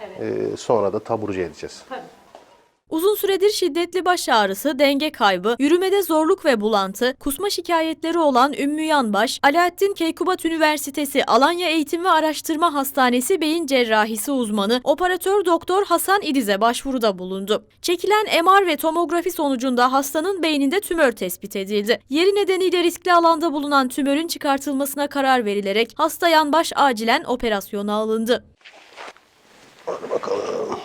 e, sonra da taburcu edeceğiz. Uzun süredir şiddetli baş ağrısı, denge kaybı, yürümede zorluk ve bulantı, kusma şikayetleri olan Ümmü Yanbaş, Alaaddin Keykubat Üniversitesi Alanya Eğitim ve Araştırma Hastanesi Beyin Cerrahisi uzmanı operatör doktor Hasan İdiz'e başvuruda bulundu. Çekilen MR ve tomografi sonucunda hastanın beyninde tümör tespit edildi. Yeri nedeniyle riskli alanda bulunan tümörün çıkartılmasına karar verilerek hasta Yanbaş acilen operasyona alındı. Hadi bakalım.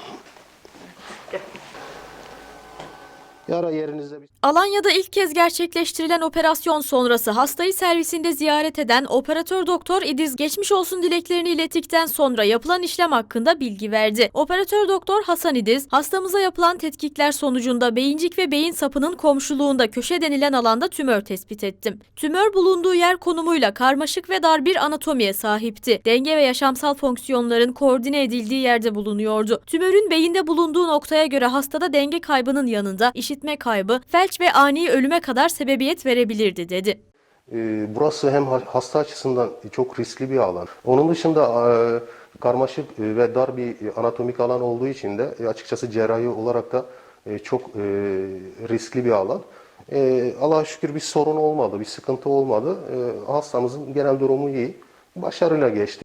Yara yerinizde bir Alanya'da ilk kez gerçekleştirilen operasyon sonrası hastayı servisinde ziyaret eden operatör doktor İdiz geçmiş olsun dileklerini ilettikten sonra yapılan işlem hakkında bilgi verdi. Operatör doktor Hasan İdiz, hastamıza yapılan tetkikler sonucunda beyincik ve beyin sapının komşuluğunda köşe denilen alanda tümör tespit ettim. Tümör bulunduğu yer konumuyla karmaşık ve dar bir anatomiye sahipti. Denge ve yaşamsal fonksiyonların koordine edildiği yerde bulunuyordu. Tümörün beyinde bulunduğu noktaya göre hastada denge kaybının yanında işitme kaybı, felç ve ani ölüme kadar sebebiyet verebilirdi dedi. Ee, Burası hem ha- hasta açısından çok riskli bir alan. Onun dışında e, karmaşık e, ve dar bir anatomik alan olduğu için de e, açıkçası cerrahi olarak da e, çok e, riskli bir alan. E, Allah'a şükür bir sorun olmadı, bir sıkıntı olmadı. E, Hastamızın genel durumu iyi. Başarıyla geçti.